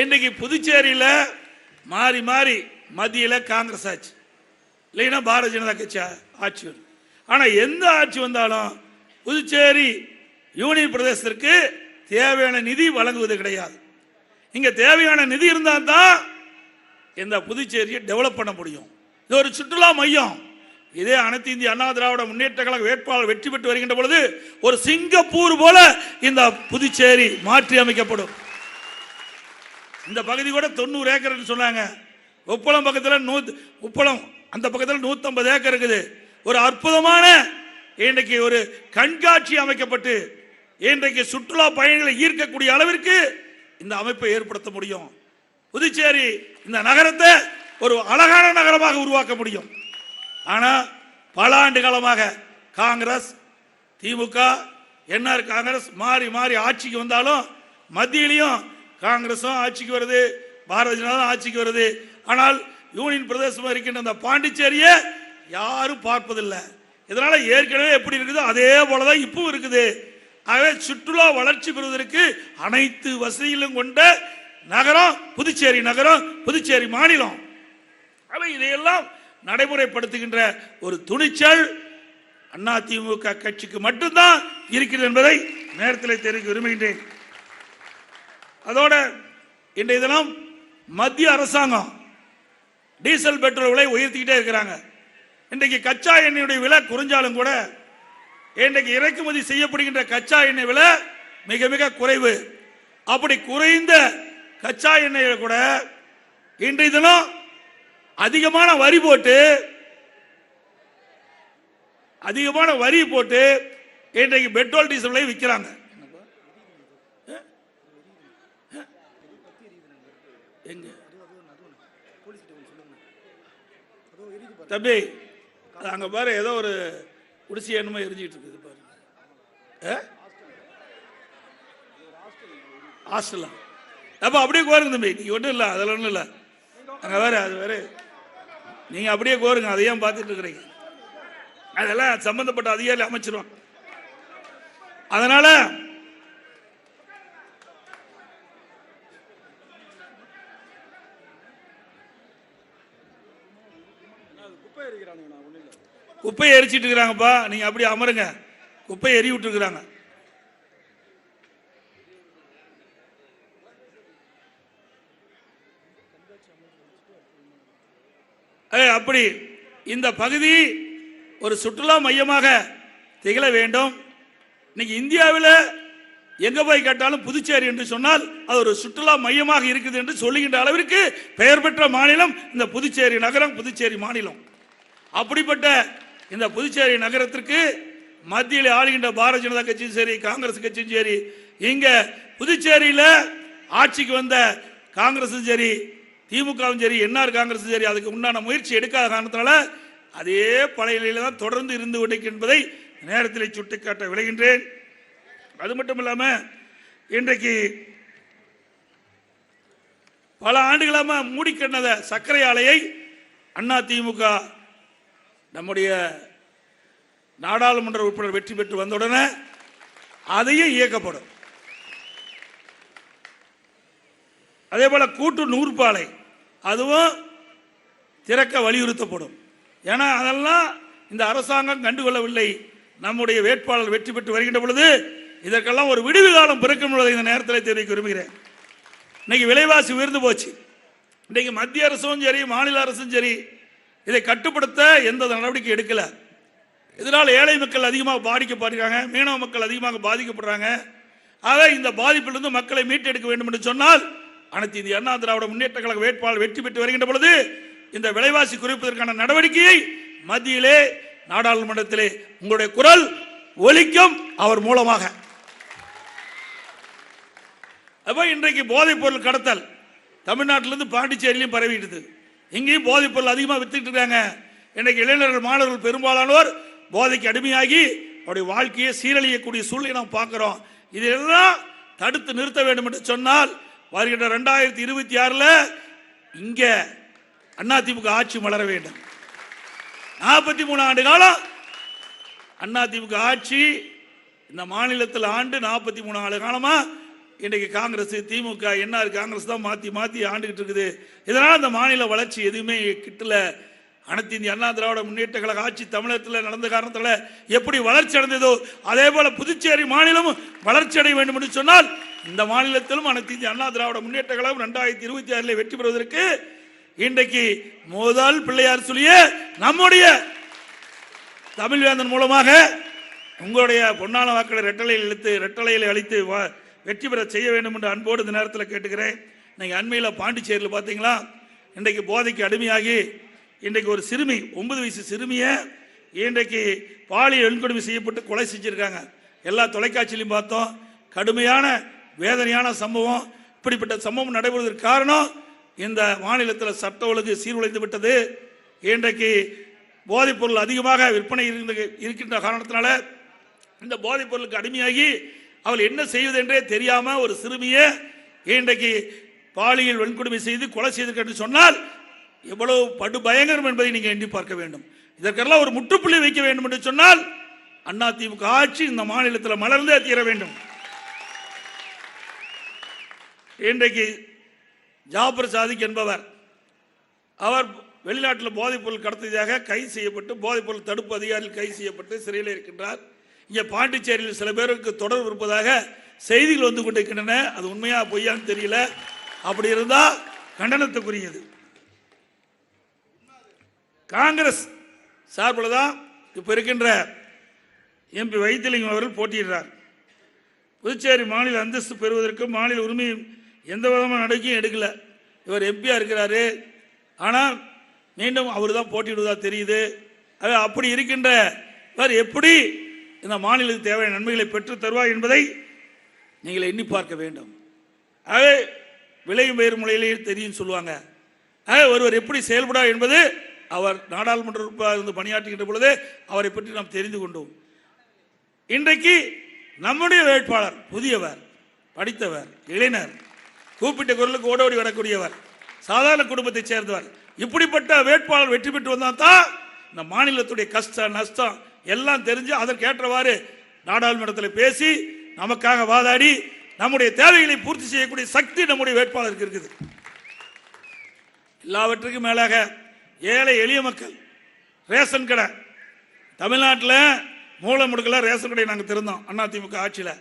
இன்னைக்கு புதுச்சேரியில் மாறி மாறி மத்தியில் காங்கிரஸ் ஆட்சி இல்லைன்னா பாரதிய ஜனதா கட்சி ஆட்சி வரும். ஆனால் எந்த ஆட்சி வந்தாலும் புதுச்சேரி யூனியன் பிரதேசத்திற்கு தேவையான நிதி வழங்குவது கிடையாது. இங்கே தேவையான நிதி இருந்தால் தான் இந்த புதுச்சேரியை டெவலப் பண்ண முடியும். இது ஒரு சுற்றுலா மையம். இதே அனைத்து இந்திய அண்ணா திராவிட முன்னேற்ற கழக வேட்பாளர் வெற்றி பெற்று வருகின்ற பொழுது ஒரு சிங்கப்பூர் போல இந்த புதுச்சேரி மாற்றி அமைக்கப்படும். இந்த பகுதி கூட தொண்ணூறு ஏக்கர்னு சொன்னாங்க. உப்பளம் பக்கத்தில் நூத் உப்பளம் அந்த பக்கத்தில் நூற்றம்பது ஏக்கர் இருக்குது. ஒரு அற்புதமான இன்றைக்கு ஒரு கண்காட்சி அமைக்கப்பட்டு இன்றைக்கு சுற்றுலா பயணிகளை ஈர்க்கக்கூடிய அளவிற்கு இந்த அமைப்பை ஏற்படுத்த முடியும். புதுச்சேரி இந்த நகரத்தை ஒரு அழகான நகரமாக உருவாக்க முடியும். ஆனால் பல ஆண்டு காலமாக காங்கிரஸ் திமுக என்ஆர் காங்கிரஸ் மாறி மாறி ஆட்சிக்கு வந்தாலும் மத்தியிலையும் காங்கிரஸும் ஆட்சிக்கு வருது பாரதிய ஜனதா ஆட்சிக்கு வருது. ஆனால் யூனியன் பிரதேசமாக இருக்கின்ற அந்த பாண்டிச்சேரியை யாரும் பார்ப்பதில்லை. இதனால ஏற்கனவே எப்படி இருக்குதோ அதே போலதான் இப்பவும் இருக்குது. ஆகவே சுற்றுலா வளர்ச்சி பெறுவதற்கு அனைத்து வசதிகளும் கொண்ட நகரம் புதுச்சேரி நகரம் புதுச்சேரி மாநிலம். அவை இதையெல்லாம் நடைமுறைப்படுத்துகின்ற ஒரு துணிச்சல் அதிமுக கட்சிக்கு மட்டும்தான் இருக்கிறது என்பதை நேரத்தில் தெரிவிக்க விரும்புகின்றேன். அதோட இன்றைய தினம் மத்திய அரசாங்கம் டீசல் பெட்ரோல் விலை உயர்த்திக்கிட்டே இருக்கிறாங்க. இன்றைக்கு கச்சா எண்ணெயுடைய விலை குறைஞ்சாலும் கூட இன்றைக்கு இறக்குமதி செய்யப்படுகின்ற கச்சா எண்ணெய் விலை மிக மிக குறைவு. அப்படி குறைந்த கச்சா எண்ணெயை கூட இன்றைய தினம் அதிகமான வரி போட்டு அதிகமான வரி போட்டு இன்றைக்கு பெட்ரோல் டீசல் விலை விற்கிறாங்க. எங்க? தம்பி அது அங்க பாரு ஏதோ ஒரு குடிசை என்னமோ எரிஞ்சிட்டு இருக்குது பாரு. ஹாஸ்டலா? அப்ப அப்படியே கோருங்க தம்பி நீங்க ஒன்றும் இல்லை அதில் ஒன்றும் இல்லை. அங்கே வேற அது வேற நீங்க அப்படியே கோருங்க அதை ஏன் பார்த்துட்டு இருக்கிறீங்க. அதெல்லாம் சம்பந்தப்பட்ட அதிகாரி அமைச்சிருவான். அதனால குப்பையை எரிச்சிட்டு இருக்கிறாங்கப்பா. நீங்க அப்படி அமருங்க. குப்பையை எரி விட்டுருக்குறாங்க. ஏய், அப்படி. இந்த பகுதி ஒரு சுற்றுலா மையமாக திகழ வேண்டும். இன்னைக்கு இந்தியாவில் எங்க போய் கேட்டாலும் புதுச்சேரி என்று சொன்னால் அது ஒரு சுற்றுலா மையமாக இருக்குது என்று சொல்லுகின்ற அளவிற்கு பெயர் பெற்ற மாநிலம் இந்த புதுச்சேரி நகரம் புதுச்சேரி மாநிலம். அப்படிப்பட்ட இந்த புதுச்சேரி நகரத்திற்கு மத்தியில் ஆளுகின்ற பாரதிய ஜனதா கட்சியும் சரி காங்கிரஸ் கட்சியும் சரி இங்க புதுச்சேரியில ஆட்சிக்கு வந்த காங்கிரஸும் சரி திமுகவும் சரி என்ஆர் காங்கிரஸும் சரி அதுக்கு உண்டான முயற்சி எடுக்காத காரணத்தினால அதே பழைய நிலையில தான் தொடர்ந்து இருந்து கொண்டிருக்கின்றதை என்பதை நேரத்தில் சுட்டிக்காட்ட விளைகின்றேன் அது மட்டும் இல்லாம இன்றைக்கு பல ஆண்டுகளாக மூடிக்கிடந்த சர்க்கரை ஆலையை அண்ணா திமுக நம்முடைய நாடாளுமன்ற உறுப்பினர் வெற்றி பெற்று வந்தவுடனே அதையும் இயக்கப்படும். அதே போல கூட்டு நூற்பாலை அதுவும் திறக்க வலியுறுத்தப்படும். ஏன்னா அதெல்லாம் இந்த அரசாங்கம் கண்டுகொள்ளவில்லை. நம்முடைய வேட்பாளர் வெற்றி பெற்று வருகின்ற பொழுது இதற்கெல்லாம் ஒரு விடுவு காலம் பிறக்கும் என்பதை இந்த நேரத்தில் தெரிவிக்க விரும்புகிறேன். இன்னைக்கு விலைவாசி உயர்ந்து போச்சு. இன்னைக்கு மத்திய அரசும் சரி மாநில அரசும் சரி இதை கட்டுப்படுத்த எந்த நடவடிக்கை எடுக்கல. இதனால் ஏழை மக்கள் அதிகமாக பாதிக்கப்படுறாங்க மீனவ மக்கள் அதிகமாக பாதிக்கப்படுறாங்க. ஆக இந்த பாதிப்பிலிருந்து மக்களை மீட்டெடுக்க வேண்டும் என்று சொன்னால் அனைத்து இந்திய அண்ணா திராவிட முன்னேற்ற கழக வேட்பாளர் வெற்றி பெற்று வருகின்ற பொழுது இந்த விலைவாசி குறைப்பதற்கான நடவடிக்கையை மத்தியிலே நாடாளுமன்றத்திலே உங்களுடைய குரல் ஒலிக்கும் அவர் மூலமாக. அப்போ இன்றைக்கு போதைப் பொருள் கடத்தல் தமிழ்நாட்டிலிருந்து பாண்டிச்சேரியிலும் பரவிடுது இங்கேயும் போதைப் பொருள் அதிகமாக வித்துக்கிட்டு இருக்காங்க. இன்றைக்கு இளைஞர்கள் மாணவர்கள் பெரும்பாலானோர் போதைக்கு அடிமையாகி அவருடைய வாழ்க்கையை சீரழியக்கூடிய சூழ்நிலை நாம் பார்க்குறோம். இதெல்லாம் தடுத்து நிறுத்த வேண்டும் என்று சொன்னால் வருகின்ற ரெண்டாயிரத்தி இருபத்தி ஆறில் இங்கே அதிமுக ஆட்சி மலர வேண்டும். நாற்பத்தி மூணு ஆண்டு காலம் அதிமுக ஆட்சி இந்த மாநிலத்தில் ஆண்டு நாற்பத்தி மூணு ஆண்டு காலமாக இன்றைக்கு காங்கிரஸ் திமுக என்ஆர் காங்கிரஸ் தான் மாற்றி மாற்றி ஆண்டுகிட்டு இருக்குது. இதனால் அந்த மாநில வளர்ச்சி எதுவுமே கிட்டல. அனைத்து இந்திய அண்ணா திராவிட முன்னேற்ற கழக ஆட்சி தமிழகத்தில் நடந்த காரணத்தில் எப்படி வளர்ச்சி அடைந்ததோ அதே போல புதுச்சேரி மாநிலமும் வளர்ச்சி அடைய வேண்டும் என்று சொன்னால் இந்த மாநிலத்திலும் அனைத்து இந்திய அண்ணா திராவிட முன்னேற்ற கழகம் ரெண்டாயிரத்தி இருபத்தி ஆறில் வெற்றி பெறுவதற்கு இன்றைக்கு முதல் பிள்ளையார் சொல்லிய நம்முடைய தமிழ்வேந்தன் மூலமாக உங்களுடைய பொன்னான வாக்களை ரெட்டலையில் இழுத்து ரெட்டலையில் அழித்து வா- வெற்றி பெற செய்ய வேண்டும் என்று அன்போடு இந்த நேரத்தில் கேட்டுக்கிறேன். நீங்கள் அண்மையில் பாண்டிச்சேரியில் பார்த்தீங்களா இன்றைக்கு போதைக்கு அடிமையாகி இன்றைக்கு ஒரு சிறுமி ஒன்பது வயசு சிறுமியை இன்றைக்கு பாலியல் வன்கொடுமை செய்யப்பட்டு கொலை செஞ்சிருக்காங்க. எல்லா தொலைக்காட்சியிலையும் பார்த்தோம். கடுமையான வேதனையான சம்பவம். இப்படிப்பட்ட சம்பவம் நடைபெறுவதற்கு காரணம் இந்த மாநிலத்தில் சட்ட ஒழுங்கு சீர்குலைந்து விட்டது. இன்றைக்கு போதைப் பொருள் அதிகமாக விற்பனை இருந்து- இருக்கின்ற காரணத்தினால இந்த போதைப் பொருளுக்கு அடிமையாகி அவள் என்ன செய்வது என்றே தெரியாம ஒரு சிறுமியை இன்றைக்கு பாலியல் வன்கொடுமை செய்து கொலை செய்திருக்க என்று சொன்னால் எவ்வளவு படு பயங்கரம் என்பதை நீங்க எண்ணி பார்க்க வேண்டும். இதற்கெல்லாம் ஒரு முற்றுப்புள்ளி வைக்க வேண்டும் என்று சொன்னால் அண்ணா திமுக ஆட்சி இந்த மாநிலத்தில் மலர்ந்தே தீர வேண்டும். இன்றைக்கு ஜாபர் சாதிக் என்பவர் அவர் வெளிநாட்டில் போதைப்பொருள் கடத்தியதாக கைது செய்யப்பட்டு போதைப்பொருள் தடுப்பு அதிகாரியில் கைது செய்யப்பட்டு சிறையில் இருக்கின்றார். இங்கே பாண்டிச்சேரியில் சில பேருக்கு தொடர்பு இருப்பதாக செய்திகள் வந்து கொண்டிருக்கின்றன. அது உண்மையா பொய்யான்னு தெரியல. அப்படி இருந்தால் கண்டனத்துக்குரியது. காங்கிரஸ் சார்பில் தான் இப்போ இருக்கின்ற எம்பி வைத்திலிங்கம் அவர்கள் போட்டியிடுறார். புதுச்சேரி மாநில அந்தஸ்து பெறுவதற்கு மாநில உரிமையும் எந்த விதமான நடவடிக்கையும் எடுக்கல. இவர் எம்பியாக இருக்கிறாரு. ஆனால் மீண்டும் அவர் தான் போட்டியிடுவதாக தெரியுது. அது அப்படி இருக்கின்ற இவர் எப்படி இந்த மாநிலத்துக்கு தேவையான நன்மைகளை பெற்று தருவார் என்பதை நீங்கள் எண்ணி பார்க்க வேண்டும். ஆக விளையும் வேறு முறையிலேயே தெரியும் சொல்லுவாங்க. ஆக ஒருவர் எப்படி செயல்படார் என்பது அவர் நாடாளுமன்ற இருந்து பணியாற்றுகின்ற பொழுது அவரை பற்றி நாம் தெரிந்து கொண்டோம். இன்றைக்கு நம்முடைய வேட்பாளர் புதியவர் படித்தவர் இளைஞர் கூப்பிட்ட குரலுக்கு ஓடோடி வரக்கூடியவர் சாதாரண குடும்பத்தைச் சேர்ந்தவர் இப்படிப்பட்ட வேட்பாளர் வெற்றி பெற்று வந்தால் தான் இந்த மாநிலத்துடைய கஷ்டம் நஷ்டம் எல்லாம் தெரிஞ்சு அதற்கேற்றவாறு நாடாளுமன்றத்தில் பேசி நமக்காக வாதாடி நம்முடைய தேவைகளை பூர்த்தி செய்யக்கூடிய சக்தி நம்முடைய வேட்பாளருக்கு இருக்குது. எல்லாவற்றுக்கும் மேலாக ஏழை எளிய மக்கள் ரேஷன் கடை தமிழ்நாட்டில் மூல முடுக்கல ரேஷன் கடை நாங்கள் திறந்தோம் அதிமுக ஆட்சியில்.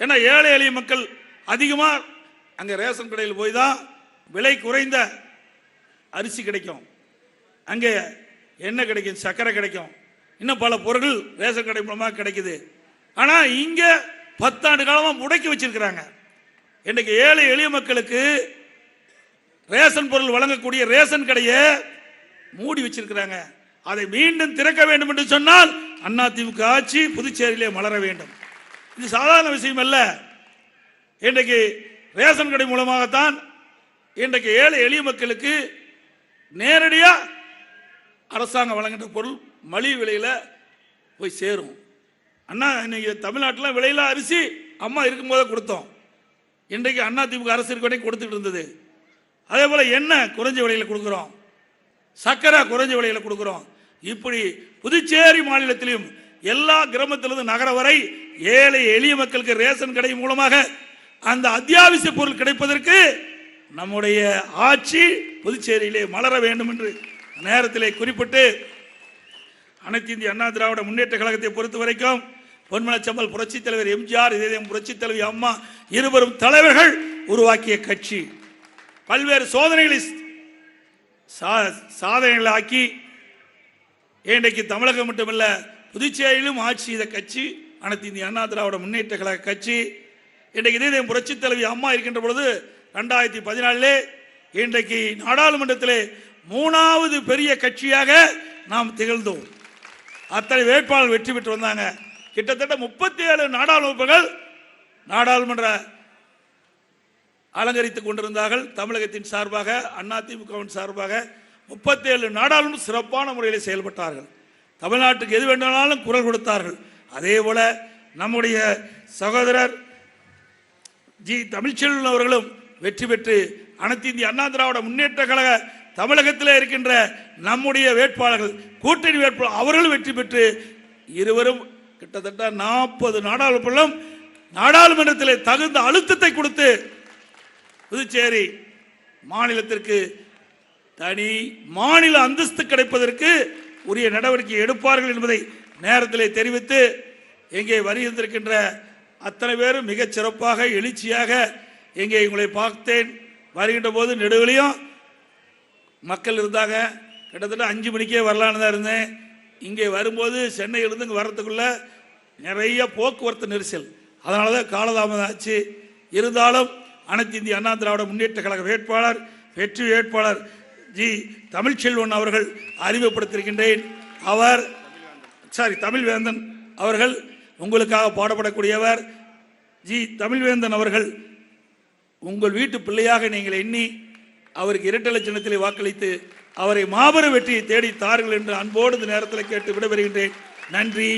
ஏன்னா ஏழை எளிய மக்கள் அதிகமாக அங்கே ரேஷன் கடையில் போய் தான் விலை குறைந்த அரிசி கிடைக்கும். அங்கே எண்ணெய் கிடைக்கும் சர்க்கரை கிடைக்கும். இன்னும் பல பொருட்கள் ரேஷன் கடை மூலமாக கிடைக்குது. ஆனால் இங்கே பத்தாண்டு காலமாக முடக்கி வச்சிருக்கிறாங்க. இன்றைக்கு ஏழை எளிய மக்களுக்கு ரேஷன் பொருள் வழங்கக்கூடிய ரேஷன் கடையை மூடி வச்சிருக்கிறாங்க. அதை மீண்டும் திறக்க வேண்டும் என்று சொன்னால் அதிமுக ஆட்சி புதுச்சேரியிலே மலர வேண்டும். இது சாதாரண விஷயம் அல்ல. இன்றைக்கு ரேஷன் கடை மூலமாகத்தான் இன்றைக்கு ஏழை எளிய மக்களுக்கு நேரடியாக அரசாங்கம் வழங்குகின்ற பொருள் மலிவு விலையில் போய் சேரும். அண்ணா இன்னைக்கு தமிழ்நாட்டில் விலையில அரிசி அம்மா இருக்கும்போதே கொடுத்தோம். இன்றைக்கு அண்ணா திமுக அரசு இருக்க வரைக்கும் கொடுத்துட்டு இருந்தது. அதே போல் எண்ணெய் குறைஞ்ச விலையில் கொடுக்குறோம். சர்க்கரை குறைஞ்ச விலையில் கொடுக்குறோம். இப்படி புதுச்சேரி மாநிலத்திலும் எல்லா கிராமத்திலிருந்து நகர வரை ஏழை எளிய மக்களுக்கு ரேஷன் கடை மூலமாக அந்த அத்தியாவசிய பொருள் கிடைப்பதற்கு நம்முடைய ஆட்சி புதுச்சேரியிலே மலர வேண்டும் என்று நேரத்திலே குறிப்பிட்டு அனைத்து இந்திய அண்ணா திராவிட முன்னேற்ற கழகத்தை பொறுத்த வரைக்கும் பொன்மனச்சம்பல் புரட்சித் தலைவர் எம்ஜிஆர் இதயம் புரட்சித் தலைவி அம்மா இருவரும் தலைவர்கள் உருவாக்கிய கட்சி. பல்வேறு சோதனைகளை சா- சாதனைகளை ஆக்கி இன்றைக்கு தமிழகம் மட்டுமல்ல புதுச்சேரியிலும் ஆட்சி செய்த கட்சி அனைத்து இந்திய அண்ணா திராவிட முன்னேற்ற கழக கட்சி. இன்றைக்கு இதே புரட்சி தலைவி அம்மா இருக்கின்ற பொழுது ரெண்டாயிரத்தி பதினாலே இன்றைக்கு நாடாளுமன்றத்திலே மூணாவது பெரிய கட்சியாக நாம் திகழ்ந்தோம். அத்தனை வேட்பாளர் வெற்றி பெற்று வந்தாங்க. கிட்டத்தட்ட முப்பத்தி ஏழு நாடாளுமன்றங்கள் நாடாளுமன்ற அலங்கரித்துக் கொண்டிருந்தார்கள். தமிழகத்தின் சார்பாக அதிமுகவின் சார்பாக முப்பத்தேழு நாடாளுமன்ற சிறப்பான முறையில் செயல்பட்டார்கள். தமிழ்நாட்டுக்கு எது வேண்டுமானாலும் குரல் கொடுத்தார்கள். அதே போல நம்முடைய சகோதரர் ஜி. தமிழ்ச்செல்வன் அவர்களும் வெற்றி பெற்று அனைத்து இந்திய அண்ணா திராவிட முன்னேற்ற கழக தமிழகத்தில் இருக்கின்ற நம்முடைய வேட்பாளர்கள் கூட்டணி வேட்பாளர் அவர்களும் வெற்றி பெற்று இருவரும் கிட்டத்தட்ட நாற்பது நாடாளுமன்றம் நாடாளுமன்றத்தில் தகுந்த அழுத்தத்தை கொடுத்து புதுச்சேரி மாநிலத்திற்கு தனி மாநில அந்தஸ்து கிடைப்பதற்கு உரிய நடவடிக்கை எடுப்பார்கள் என்பதை நேரத்தில் தெரிவித்து எங்கே வருகின்றிருக்கின்ற அத்தனை பேரும் மிகச் சிறப்பாக எழுச்சியாக எங்கே உங்களை பார்த்தேன். வருகின்ற போது நெடுவிலையும் மக்கள் இருந்தாங்க. கிட்டத்தட்ட அஞ்சு மணிக்கே வரலான்னு தான் இருந்தேன். இங்கே வரும்போது சென்னையிலிருந்து இங்கே வர்றதுக்குள்ள நிறைய போக்குவரத்து நெரிசல். அதனால தான் காலதாமதம் ஆச்சு. இருந்தாலும் அனைத்து இந்திய அண்ணா திராவிட முன்னேற்ற கழக வேட்பாளர் வெற்றி வேட்பாளர் ஜி தமிழ்ச்செல்வன் அவர்கள் அறிமுகப்படுத்தியிருக்கின்றேன். அவர் சாரி தமிழ்வேந்தன் அவர்கள் உங்களுக்காக பாடப்படக்கூடியவர் ஜி தமிழ்வேந்தன் அவர்கள் உங்கள் வீட்டு பிள்ளையாக நீங்கள் எண்ணி அவருக்கு இரட்டை லட்சணத்திலே வாக்களித்து அவரை மாபெரும் வெற்றியை தேடி தாருங்கள் என்று அன்போடு இந்த நேரத்தில் கேட்டு விடைபெறுகின்றேன். நன்றி.